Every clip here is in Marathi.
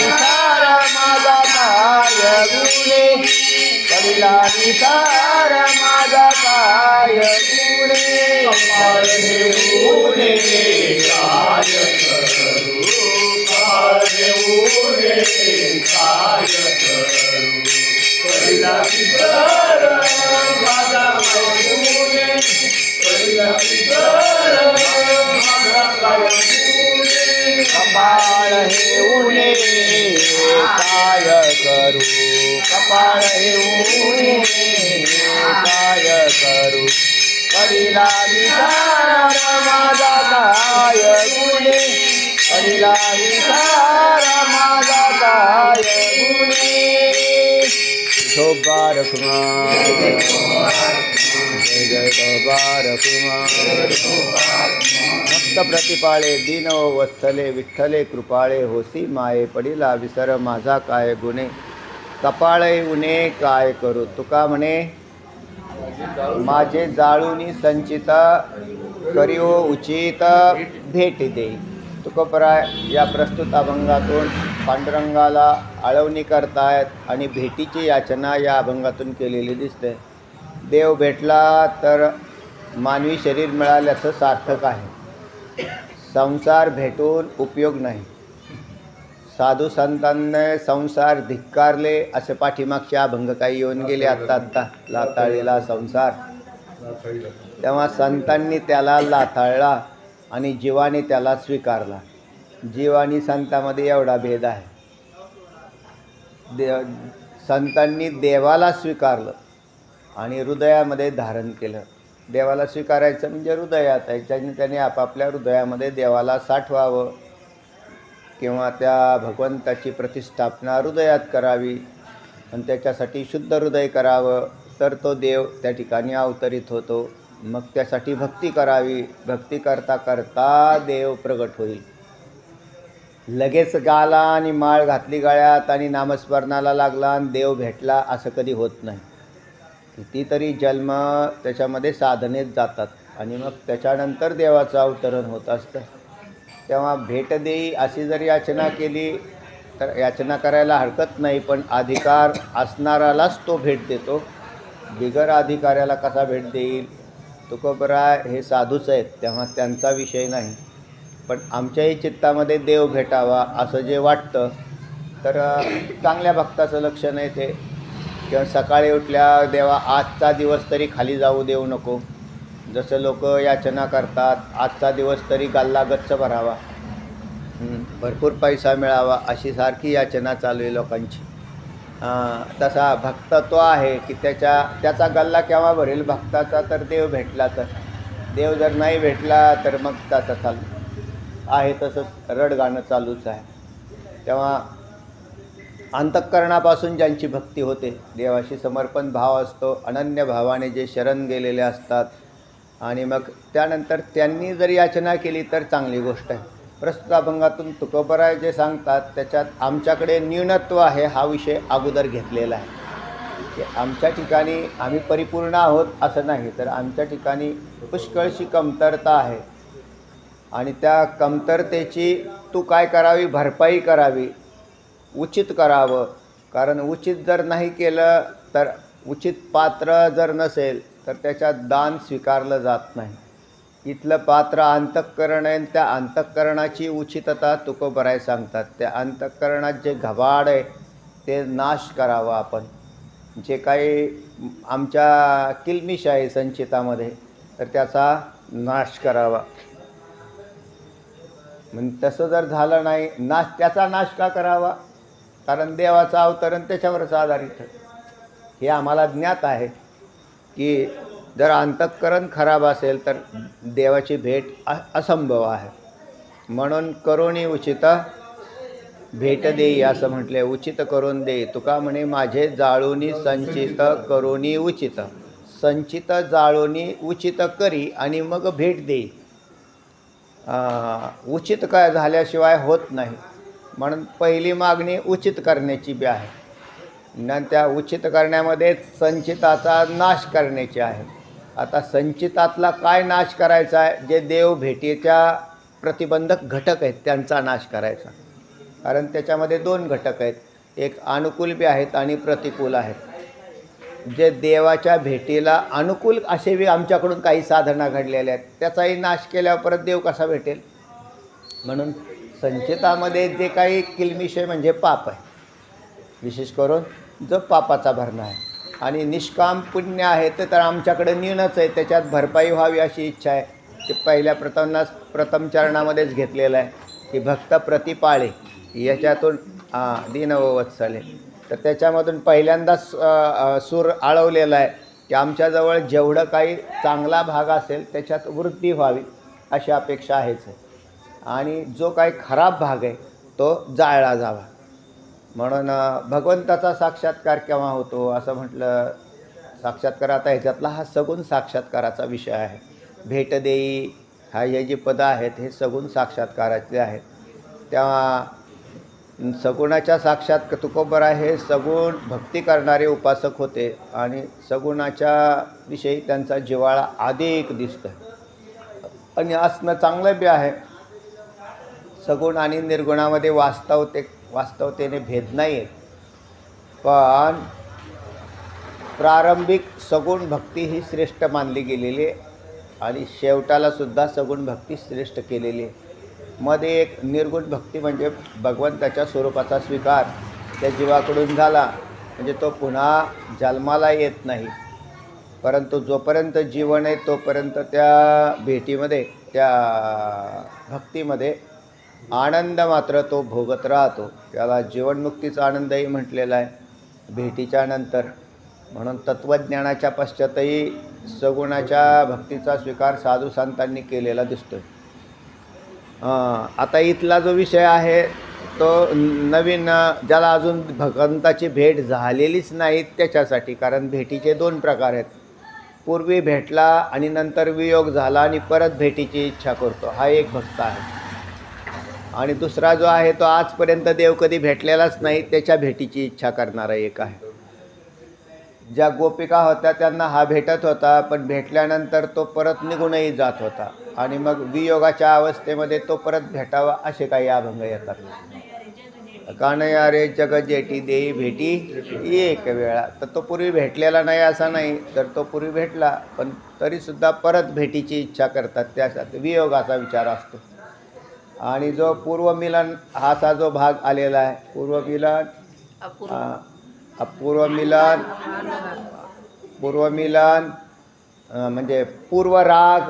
विचार माझा काय गुणे पडिला विचार कपाळ काय करू विचार माझा काय विचार माझा काय शोभा रखमा जय जय शोभा रखमा भक्त प्रतिपाळे दीन वत्सले विठ्ठले कृपाळे होसी माये पडिला विसर माझा काय गुणे कपाळे उणे काय करू? तुका म्हणे माझे जाळूनी संचित करिओ उचित भेट दे. तुकोपराय या प्रस्तुत अभंगातून पांडुरंगाला आळवणी करतायत आणि भेटीची याचना या अभंगातून केलेली दिसते. देव भेटला तर मानवी शरीर मिळाल्याचं सार्थक आहे. संसार भेटून उपयोग नाही. साधू संतांनी संसार धिक्कारले असे पाठीमागचे अभंग काही येऊन गेले आत्ता आत्ता लाताळलेला संसार. तेव्हा संतांनी त्याला लाथाळला आणि जीवाने त्याला स्वीकारला. जीव आणि संतामध्ये एवढा भेद आहे. दे संतांनी देवाला स्वीकारलं आणि हृदयामध्ये धारण केलं. देवाला स्वीकारायचं म्हणजे हृदयात आहे. ज्याने त्याने आपापल्या हृदयामध्ये देवाला साठवावं किंवा त्या भगवंताची प्रतिष्ठापना हृदयात करावी आणि त्याच्यासाठी शुद्ध हृदय करावं तर तो देव त्या ठिकाणी अवतरित होतो. मग त्यासाठी भक्ती करावी. भक्ती करता करता देव प्रगट होईल. लगेच गाला आणि माळ घातली गळ्यात आणि नामस्मरणाला लागला आणि देव भेटला असं कधी होत नाही. कितीतरी जन्म त्याच्यामध्ये साधनेत जातात आणि मग त्याच्यानंतर देवाचं अवतरण होत असतं. तेव्हा भेट देई अशी जर याचना केली तर याचना करायला हरकत नाही पण अधिकार असणारालाच तो भेट देतो. बिगर अधिकाऱ्याला कसा भेट देईल? तुकोबराय हे साधूच आहेत तेव्हा त्यांचा विषय नाही. पण आमच्याही चित्तामध्ये देव भेटावा असं जे वाटतं तर चांगल्या भक्ताचं लक्षण आहे ते. किंवा सकाळी उठल्या देवा आजचा दिवस तरी खाली जाऊ देऊ नको. जसं लोक याचना करतात आजचा दिवस तरी गल्ला गच्च भरावा. भरपूर पैसा मिळावा अशी सारखी याचना चालू आहे लोकांची. तसा भक्त तो आहे की त्याच्या त्याचा गल्ला केव्हा भरेल? भक्ताचा तर देव भेटला तर. देव जर नाही भेटला तर मग त्याचा चालू आहे तसंच रडगाणं चालूच आहे. तेव्हा अंतःकरणापासून ज्यांची भक्ती होते देवाशी समर्पण भाव असतो अनन्य भावाने जे शरण गेलेले असतात आणि मग त्यानंतर त्यांनी जर याचना केली तर चांगली गोष्ट आहे. प्रस्तुत अभंगातून तुकोबराय जे सांगतात त्याच्यात आमच्याकडे न्यूनत्व आहे हा विषय अगोदर घेतलेला आहे. की आमच्या ठिकाणी आम्ही परिपूर्ण आहोत असं नाही तर आमच्या ठिकाणी पुष्कळशी कमतरता आहे. आणि त्या कमतरतेची तू काय करावी? भरपाई करावी. उचित करावं. कारण उचित जर नाही केलं तर उचित पात्र जर नसेल तर त्याच्यात दान स्वीकारलं जात नाही. इथलं पात्र अंतःकरण आहे आणि त्या अंतःकरणाची उचितता तुकोबराय सांगतात. त्या अंतःकरणात जे घबाड आहे ते नाश करावा आपण. जे काही आमच्या किलमिश आहे संचितामध्ये तर त्याचा नाश करावा. मग तसं जर झालं नाही नाश त्याचा नाश का करावा? कारण देवाचं अवतरण त्याच्यावरच आधारित हे आम्हाला ज्ञात आहे. की जर अंतःकरण खराब असेल तर देवाची भेट अ असंभव आहे. म्हणून करुणी उचित भेट देई असं म्हटले. उचित करून दे तुका म्हणे माझे जाळूनी संचित करुणी उचित. संचित जाळोनी उचित करी आणि मग भेट देई. उचित काय झाल्याशिवाय होत नाही. म्हणून पहिली मागणी उचित करण्याची बी आहे. न त्या उचित करण्यामध्ये संचिताचा नाश करण्याचे आहे. आता संचितातला काय नाश करायचा आहे? जे देव भेटीच्या प्रतिबंधक घटक आहेत त्यांचा नाश करायचा. कारण त्याच्यामध्ये दोन घटक आहेत. एक अनुकूल बी आहेत आणि प्रतिकूल आहेत. जे देवाच्या भेटीला अनुकूल असे बी आमच्याकडून काही साधना घडलेल्या आहेत त्याचाही नाश केल्यावर परत देव कसा भेटेल? म्हणून संचितामध्ये जे काही किलमिशय म्हणजे पाप आहे विशेष करून जो पापाचा भरणा आहे. आणि निष्काम पुण्य आहे ते तर आमच्याकडे न्यूनच आहे. त्याच्यात भरपाई व्हावी अशी इच्छा आहे. ते पहिल्या प्रथमनाच प्रथम चरणामध्येच घेतलेलं आहे. की भक्त प्रतिपाळे याच्यातून हां तर त्याच्यामधून पहिल्यांदाच सूर आळवलेला आहे. की आमच्याजवळ जेवढं काही चांगला भाग असेल त्याच्यात वृद्धी व्हावी अशी अपेक्षा आहेच आहे. आणि जो काही खराब भाग आहे तो जाळला जावा. म्हणून भगवंताचा साक्षात्कार केव्हा होतो? असं म्हटलं साक्षात्कार आता ह्याच्यातला हा सगुण साक्षात्काराचा विषय आहे. भेट देई हा हे जे पदं आहेत हे सगुण साक्षात्काराचे आहेत. तेव्हा सगुणाच्या साक्षात तुकोबरा आहे सगुण भक्ती करणारे उपासक होते आणि सगुणाच्या विषयी त्यांचा जिव्हाळा अधिक दिसतो आणि असणं चांगलं बी आहे. सगुण आणि निर्गुणामध्ये वास्तवते वास्तवतेने भेद नाही आहेत पण प्रारंभिक सगुण भक्ती ही श्रेष्ठ मानली गेलेली आहे. आणि शेवटाला सुद्धा सगुण भक्ती श्रेष्ठ केलेली आहे. मध्ये एक निर्गुण भक्ती म्हणजे भगवंताच्या स्वरूपाचा स्वीकार. त्या जीवाकडून झाला. म्हणजे तो पुन्हा जन्माला येत नाही. परंतु जोपर्यंत जीवन आहे तोपर्यंत त्या भेटीमध्ये त्या भक्तीमध्ये आनंद मात्र तो भोगत राहतो. त्याला जीवनमुक्तीचा आनंदही म्हटलेला आहे. भेटीच्या नंतर. म्हणून तत्त्वज्ञानाच्या पश्चातही सगुणाच्या भक्तीचा स्वीकार साधू संतांनी केलेला दिसतो आता इथला जो विषय आहे तो नवीन ज्याला अजून भगवंताची भेट झालेलीच नाही त्याच्यासाठी कारण भेटीचे दोन प्रकार आहेत. पूर्वी भेटला आणि नंतर वियोग झाला आणि परत भेटीची इच्छा करतो. हा एक भक्त आहे. आणि दुसरा जो आहे तो आजपर्यंत देव कधी भेटलेलाच नाही त्याच्या भेटीची इच्छा करणारा एक आहे. ज्या गोपिका होत्या त्यांना हा भेटत होता पण भेटल्यानंतर तो परत निघूनही जात होता. आणि मग वियोगाच्या अवस्थेमध्ये तो परत भेटावा असे काही अभंग येतात. कानया रे जग जेटी देई भेटी एक वेळा. तर तो पूर्वी भेटलेला नाही असा नाही तर तो पूर्वी भेटला पण तरीसुद्धा परत भेटीची इच्छा करतात. त्यासाठी वियोगाचा विचार असतो. आणि जो पूर्वमिलन हाचा जो भाग आलेला आहे पूर्वमिलन अ, पूर्वमिलन पूर्वमिलन अ, म्हणजे पूर्वराग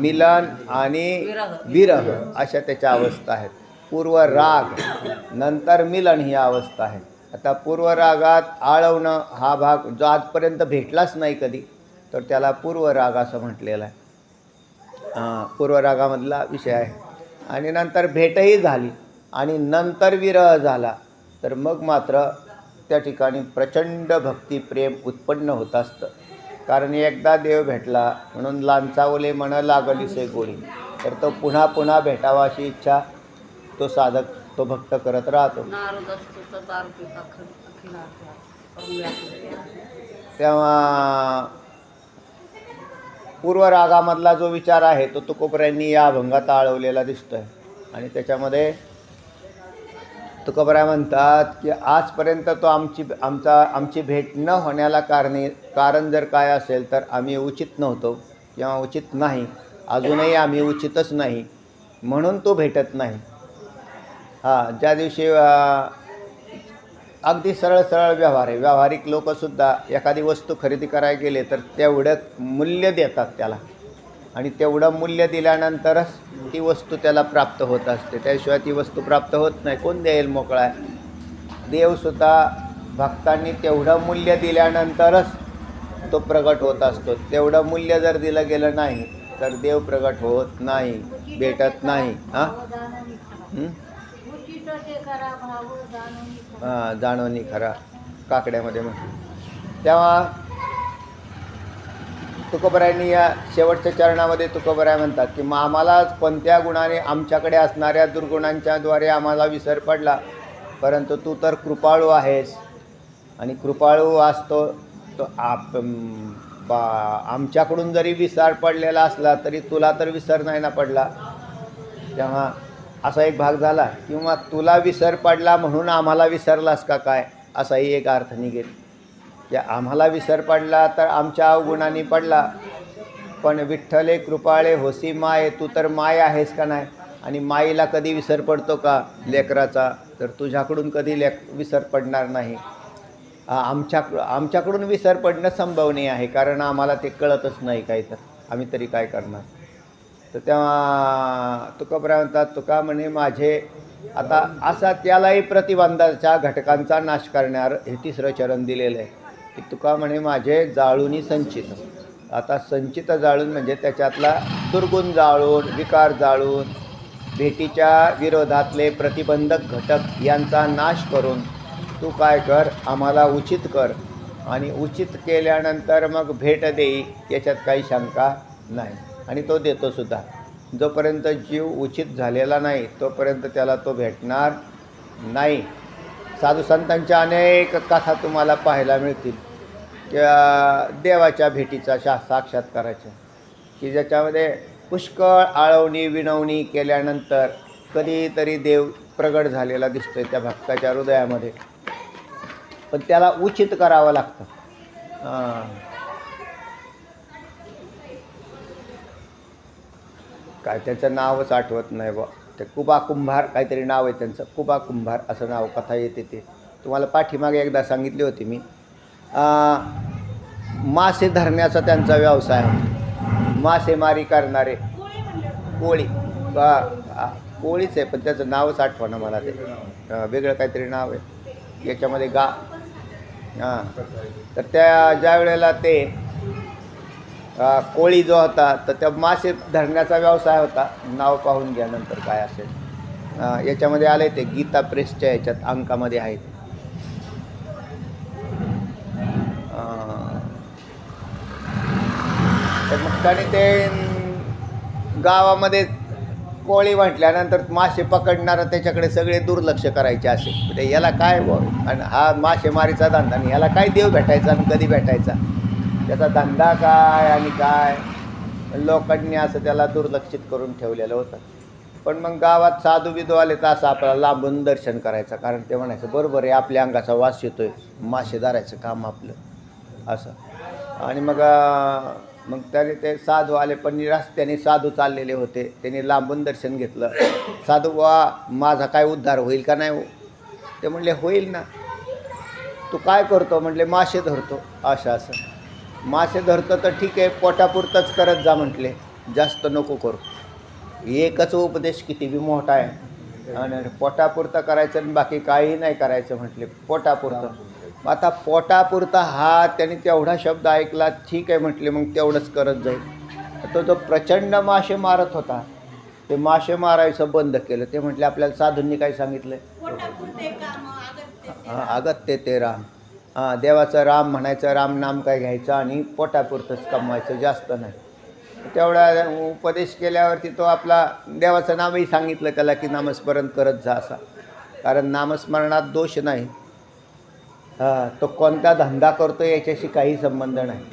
मिलन आणि विरह. अशा त्याच्या अवस्था आहेत. पूर्वराग नंतर मिलन ही अवस्था आहे. आता पूर्वरागात आळवणं हा भाग जो आजपर्यंत भेटलाच नाही कधी तर त्याला पूर्वराग असं म्हटलेलं आहे. अ, पूर्वरागामधला विषय आहे. आणि नंतर भेटही झाली. आणि नंतर विरह झाला. तर मग मात्र त्या ठिकाणी प्रचंड भक्ती प्रेम उत्पन्न होत असतं. कारण एकदा देव भेटला म्हणून लांचावले म्हण लागलीसे गोडी तर तो पुन्हा पुन्हा भेटावा अशी इच्छा तो साधक तो भक्त करत राहतो. तेव्हा पूर्वरागामधला जो विचार आहे तो तुकोबऱ्यांनी या अभंगात आळवलेला दिसतो आहे आणि त्याच्यामध्ये तुकोबऱ्या म्हणतात की आजपर्यंत तो आमची आमचा आमची भेट न होण्याला कारणे कारण जर काय असेल तर आम्ही उचित नव्हतो किंवा उचित नाही. अजूनही आम्ही उचितच नाही. म्हणून तो भेटत नाही. हां ज्या दिवशी अगदी सरळ सरळ व्यवहार आहे. व्यावहारिक लोकंसुद्धा एखादी वस्तू खरेदी करायला गेले तर तेवढं मूल्य देतात त्याला. आणि तेवढं मूल्य दिल्यानंतरच ती वस्तू त्याला प्राप्त होत असते. त्याशिवाय ती वस्तू प्राप्त होत नाही. कोण देईल मोकळा? आहे देवसुद्धा भक्तांनी तेवढं मूल्य दिल्यानंतरच तो प्रगट होत असतो. तेवढं मूल्य जर दिलं गेलं नाही तर देव प्रगट होत नाही भेटत नाही. हां? हां जाणवणी खरा. काकड्यामध्ये म्हटलं तेव्हा तुकोबरायांनी या शेवटच्या चरणामध्ये तुकोबराय म्हणतात की मग आम्हाला कोणत्या गुणाने आमच्याकडे असणाऱ्या दुर्गुणांच्याद्वारे आम्हाला विसर पडला? परंतु तू तर कृपाळू आहेस. आणि कृपाळू असतो तो आप बा आमच्याकडून जरी विसर पडलेला असला तरी तुला तर विसर नाही ना पडला. तेव्हा असा एक भाग झाला किंवा तुला विसर पडला म्हणून आम्हाला विसरलास का काय? असाही एक अर्थ निघेल. की आम्हाला विसर पडला तर आमच्या अवगुणाने पडला. पण विठ्ठले कृपाळे होसी माय तू तर माय आहेस का नाही? आणि माईला कधी विसर पडतो का लेकराचा? तर तुझ्याकडून कधी लेक विसर पडणार नाही. आमच्या आमच्याकडून विसर पडणं संभवनीय आहे कारण आम्हाला ते कळतच नाही काही तर आम्ही तरी काय करणार? तर तेव्हा तुकोबरा म्हणतात तुका म्हणे माझे आता असा त्यालाही प्रतिबंधाच्या घटकांचा नाश करण्यावर हे तिसरं चरण दिलेलं आहे की तुका म्हणे माझे जाळूनी संचित. आता संचित जाळून म्हणजे त्याच्यातला दुर्गुण जाळून विकार जाळून भेटीच्या विरोधातले प्रतिबंधक घटक यांचा नाश करून तू काय कर आम्हाला उचित कर. आणि उचित केल्यानंतर मग भेट देई याच्यात काही शंका नाही. आणि तो देतोसुद्धा जोपर्यंत जीव उचित झालेला नाही तोपर्यंत त्याला तो भेटणार नाही. साधू संतांच्या अनेक कथा तुम्हाला पाहायला मिळतील. किंवा देवाच्या भेटीचा शा साक्षात्काराच्या की ज्याच्यामध्ये पुष्कळ आळवणी विनवणी केल्यानंतर कधीतरी देव प्रगट झालेला दिसतो आहे त्या भक्ताच्या हृदयामध्ये. पण त्याला उचित करावं लागतं. काय त्याचं नावच आठवत नाही बा ते कुबा कुंभार काहीतरी नाव आहे त्यांचं. कुबा कुंभार असं नाव कथा येते ते. तुम्हाला पाठीमागे एकदा सांगितली होती मी. मासे धरण्याचा त्यांचा व्यवसाय. मासेमारी करणारे. कोळी. कोळीच आहे पण त्याचं नावच आठवणं मला ते. वेगळं काहीतरी नाव आहे. याच्यामध्ये गा. हां. तर त्या ज्या वेळेला ते कोळी जो होता तर त्या मासे धरण्याचा व्यवसाय होता. नाव पाहून घ्या नंतर काय असेल. याच्यामध्ये आले ते गीता प्रेसच्या याच्यात अंकामध्ये आहेत तर मग त्याने ते गावामध्ये कोळी म्हटल्यानंतर मासे पकडणारं त्याच्याकडे सगळे दुर्लक्ष करायचे असे. म्हणजे याला काय बुवा? आणि हा मासेमारीचा धंदा आणि याला काय देव भेटायचा आणि कधी भेटायचा? त्याचा धंदा काय आणि काय? लोकांनी असं त्याला दुर्लक्षित करून ठेवलेलं होतं. पण मग गावात साधू बिधू आले तर असं आपल्याला लांबून दर्शन करायचं. कारण ते म्हणायचं बरोबर आहे आपल्या अंगाचा वास येतोय. मासे धरायचं काम आपलं. असं. आणि मग मग त्याने ते साधू आले पण रस्त्याने साधू चाललेले होते. त्यांनी लांबून दर्शन घेतलं. साधू वा माझा काय उद्धार होईल का नाही हो? ते म्हणले होईल ना. तू काय करतो? म्हटले मासे धरतो. असं असं. मासे धरतो तर ठीक आहे पोटापुरतंच करत जा म्हटले. जास्त नको करू. एकच उपदेश किती बी मोठा आहे. आणि पोटापुरतं करायचं आणि बाकी काही नाही करायचं म्हटले. पोटापुरतं. मग आता पोटापुरता हा त्याने तेवढा शब्द ऐकला ठीक आहे म्हटले मग तेवढंच करत जाईल. तो जो प्रचंड मासे मारत होता ते मासे मारायचं बंद केलं. ते म्हटले आपल्याला साधूंनी काय सांगितलं अगत्य ते राम. हां देवाचं राम म्हणायचं राम नाम काय घ्यायचं आणि पोटापुरतंच कमवायचं जास्त नाही. तेवढा उपदेश केल्यावरती तो आपला देवाचं नामही सांगितलं त्याला की नामस्मरण करत जा असा. कारण नामस्मरणात दोष नाही. हां तो कोणता धंदा करतो याच्याशी काही संबंध नाही.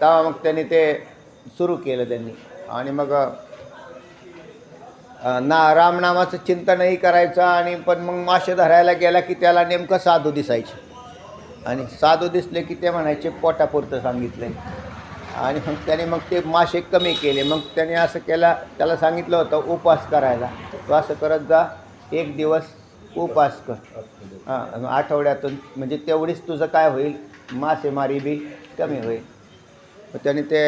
तेव्हा मग त्यांनी ते सुरू केलं त्यांनी. आणि मग ना रामनामाचं चिंतनही करायचं आणि पण मग मासे धरायला गेला की त्याला नेमकं साधू दिसायचे. आणि साधू दिसले की ते म्हणायचे पोटापुरतं सांगितलं आणि मग त्याने मग ते मासे कमी केले. मग त्याने असं केलं त्याला सांगितलं होतं उपवास करायला. तो असं करत जा एक दिवस उपवास कर. हां आठवड्यातून म्हणजे तेवढीच तुझं काय होईल? मासेमारी बी कमी होईल. मग त्याने ते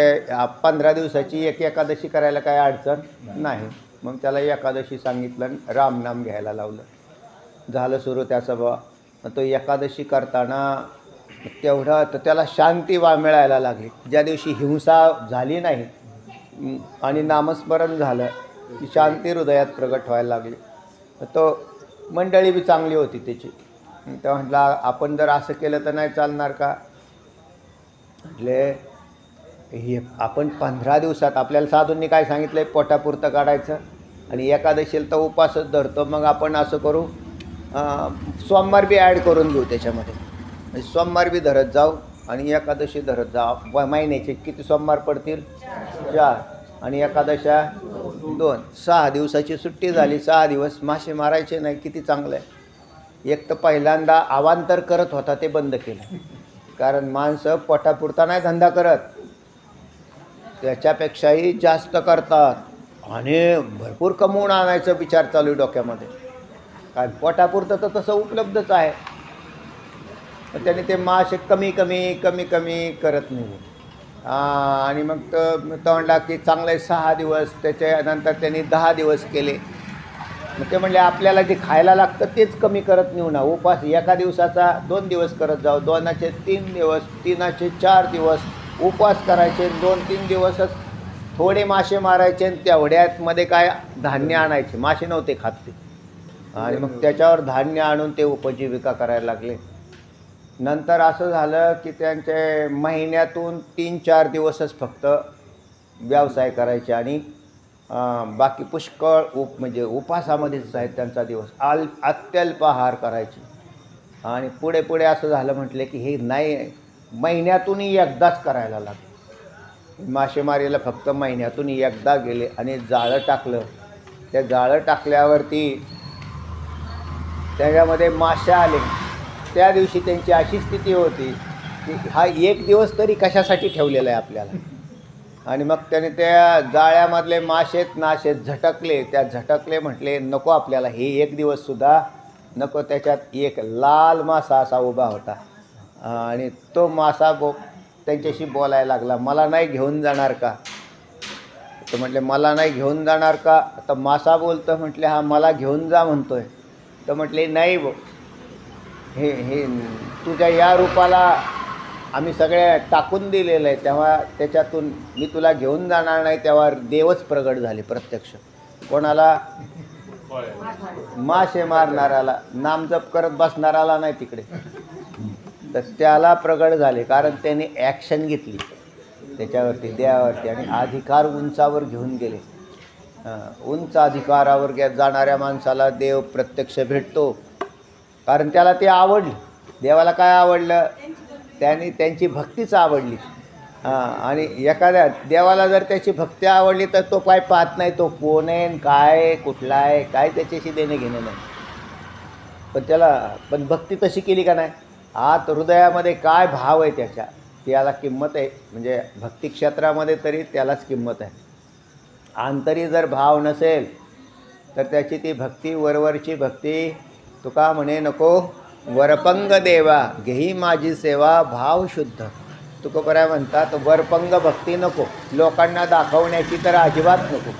पंधरा दिवसाची एक एकादशी करायला काय अडचण नाही. मग त्याला एकादशी सांगितलं आणि रामनाम घ्यायला लावलं. झालं सुरू त्याचं बा तो एकादशी करताना तेवढा तर त्याला शांती वा मिळायला लागली. ज्या दिवशी हिंसा झाली नाही आणि नामस्मरण झालं की शांती हृदयात प्रगट व्हायला लागली. तो मंडळी बी चांगली होती त्याची. तर म्हटला आपण जर असं केलं तर नाही चालणार का? म्हटले हे आपण पंधरा दिवसात आपल्याला साधूंनी काय सांगितलं आहे पोटापुरतं काढायचं आणि एकादशीला तर उपासच धरतो. मग आपण असं करू सोमवार बी ॲड करून घेऊ त्याच्यामध्ये. म्हणजे सोमवार बी धरत जाऊ आणि एकादशी धरत जाऊ महिन्याचे किती सोमवार पडतील? चार. आणि एकादशा दोन. सहा दिवसाची सुट्टी झाली. सहा दिवस मासे मारायचे नाही. किती चांगलं आहे. एक तर पहिल्यांदा अवांतर करत होता ते बंद केलं. कारण माणसं पोटापुरता नाही धंदा करत. त्याच्यापेक्षाही जास्त करतात. आणि भरपूर कमवून आणायचं विचार चालू आहे डोक्यामध्ये. काय पोटापुरतं तर तसं उपलब्धच आहे. मग त्याने ते मासे कमी कमी कमी कमी करत नाही. आणि मग तर तो म्हणला की चांगले सहा दिवस त्याच्यानंतर त्यांनी दहा दिवस केले. मग ते म्हणले आपल्याला जे खायला लागतं तेच कमी करत नेऊ ना. उपास एका दिवसाचा दोन दिवस करत जाऊ. दोनाचे तीन दिवस तीनाचे चार दिवस. उपवास करायचे दोन तीन दिवसच थोडे मासे मारायचे आणि तेवढ्यामध्ये काय धान्य आणायचे. मासे नव्हते खात ते. आणि मग त्याच्यावर धान्य आणून ते उपजीविका करायला लागले. नंतर असं झालं की त्यांचे महिन्यातून तीन चार दिवसच फक्त व्यवसाय करायचे आणि बाकी पुष्कळ उप म्हणजे उपासामध्येच आहेत त्यांचा दिवस. आल अत्यल्प आहार करायचे. आणि पुढे पुढे असं झालं म्हटले की हे नाही महिन्यातूनही एकदाच करायला लागलं. मासेमारीला फक्त महिन्यातून एकदा गेले आणि जाळं टाकलं. त्या जाळं टाकल्यावरती त्याच्यामध्ये मासे आले. त्या दिवशी त्यांची अशी स्थिती होती की हा एक दिवस तरी कशासाठी ठेवलेला आहे आपल्याला? आणि मग त्याने त्या जाळ्यामधले माशेत नाशेत झटकले. त्या झटकले म्हटले नको आपल्याला हे एक दिवससुद्धा नको त्याच्यात एक लाल मासा असा उभा होता. आणि तो मासा बो त्यांच्याशी बोलायला लागला मला नाही घेऊन जाणार का? तर म्हटले मला नाही घेऊन जाणार का? तर मासा बोलतं म्हटले हा मला घेऊन जा म्हणतोय. तर म्हटले नाही बो. हे हे तुझ्या या रूपाला आम्ही सगळ्या टाकून दिलेलं आहे. तेव्हा त्याच्यातून मी तुला घेऊन जाणार नाही तेव्हा देवच प्रगट झाले प्रत्यक्ष. कोणाला? मासे मारणाऱ्याला. नामजप करत बसणाराला नाही तिकडे. तर त्याला प्रगट झाले कारण त्याने ॲक्शन घेतली. त्याच्यावरती देवावरती आणि अधिकार उंचावर घेऊन गेले. उंच अधिकारावर गे जाणाऱ्या माणसाला देव प्रत्यक्ष भेटतो. कारण त्याला ते आवडलं. देवाला काय आवडलं? त्यांनी त्यांची भक्तीच आवडली. हां आणि एखाद्या देवाला जर त्याची भक्ती आवडली तर तो काय पाहत नाही तो कोण आहे काय आहे, कुठला आहे काय त्याच्याशी देणे घेणे नाही. पण त्याला पण भक्ती तशी केली का नाही? आत हृदयामध्ये काय भाव आहे त्याच्या? त्याला किंमत आहे. म्हणजे भक्ती क्षेत्रामध्ये तरी त्यालाच किंमत आहे. आंतरी जर भाव नसेल तर त्याची ती भक्ती वरवरची भक्ती तुका म्हणे नको. वरपंग देवा घेई माझी सेवा भाव शुद्ध. तुकोबऱ्या म्हणतात वरपंग भक्ती नको. लोकांना दाखवण्याची तर अजिबात नको.